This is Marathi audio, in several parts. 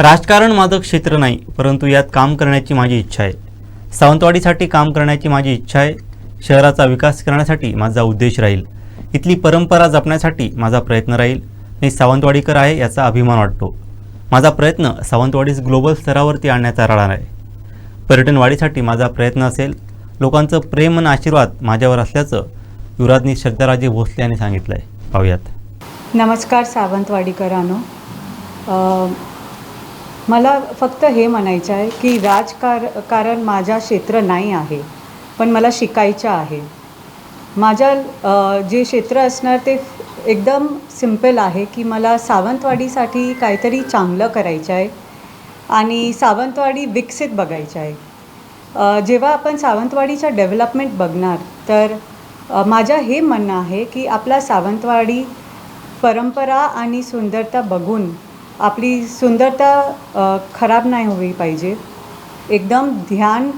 राजकारण माझं क्षेत्र नाही परंतु यात काम करण्याची माझी इच्छा आहे. सावंतवाडीसाठी काम करण्याची माझी इच्छा आहे. शहराचा विकास करण्यासाठी माझा उद्देश राहील. इथली परंपरा जपण्यासाठी माझा प्रयत्न राहील. मी सावंतवाडीकर आहे याचा अभिमान वाटतो. माझा प्रयत्न सावंतवाडीस ग्लोबल स्तरावरती आणण्याचा राहणार आहे. पर्यटनवाढीसाठी माझा प्रयत्न असेल. लोकांचं प्रेम आणि आशीर्वाद माझ्यावर असल्याचं युवराजनी शब्दराजे भोसले यांनी सांगितलं आहे पाहूयात. नमस्कार सावंतवाडीकरांनो. मला फक्त हे म्हणायचं आहे की राजकार कारण माझ्या क्षेत्र नाही आहे पण मला शिकायचं आहे. माझ्या जे क्षेत्र असणार ते एकदम सिंपल आहे की मला सावंतवाडीसाठी काहीतरी चांगलं करायचं आहे आणि सावंतवाडी विकसित बघायचं आहे. जेव्हा आपण सावंतवाडीचा डेव्हलपमेंट बघणार तर माझं हे म्हणणं आहे की आपला सावंतवाडी परंपरा आणि सुंदरता बघून आपली सुंदरता खराब नाही होई पाहिजे. एकदम ध्यान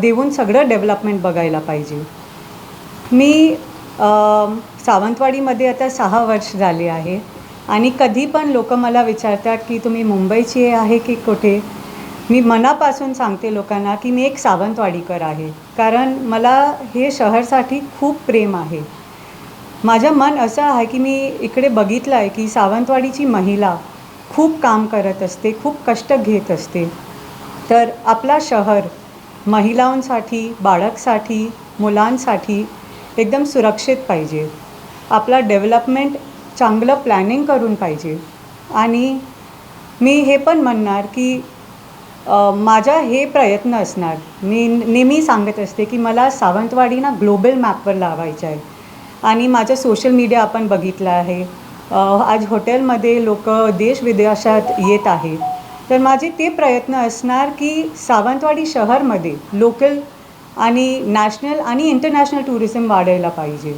देऊन सगळं डेव्हलपमेंट बघायला पाहिजे. मी सावंतवाडीमध्ये आता सहा वर्ष झाले आहे आणि कधी पण लोक मला विचारतात की तुम्ही मुंबईची आहे की कुठे? मी मनापासून सांगते लोकांना की मी एक सावंतवाडीकर आहे. कारण मला हे शहरसाठी खूप प्रेम आहे. माझं मन असं आहे की मी इकडे बघितलं आहे की सावंतवाडीची महिला खूप काम करत असते खूप कष्ट घेत असते. तर आपला शहर महिलांसाठी बाळकसाठी मुलांसाठी एकदम सुरक्षित पाहिजे. आपला डेव्हलपमेंट चांगलं प्लॅनिंग करून पाहिजे. आणि मी हे पण म्हणणार की माझा हे प्रयत्न असणार. मी नेहमी सांगत असते की मला सावंतवाडी ना ग्लोबल मॅपवर लावायचं आहे आणि माझं सोशल मीडिया आपण बघितलं आहे. आज हॉटेलमध्ये लोक देश विदेशात येत आहेत. तर माझे ते प्रयत्न असणार की सावंतवाडी शहरमध्ये लोकल आणि नॅशनल आणि इंटरनॅशनल टुरिझम वाढायला पाहिजे.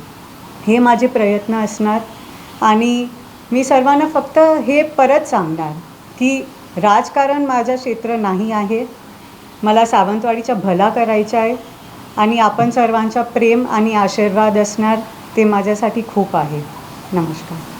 हे माझे प्रयत्न असणार. आणि मी सर्वांना फक्त हे परत सांगणार की राजकारण माझं क्षेत्र नाही आहे. मला सावंतवाडीचा भला करायचा आहे. आणि आपण सर्वांचा प्रेम आणि आशीर्वाद असणार ते माझ्यासाठी खूप आहे. नमस्कार.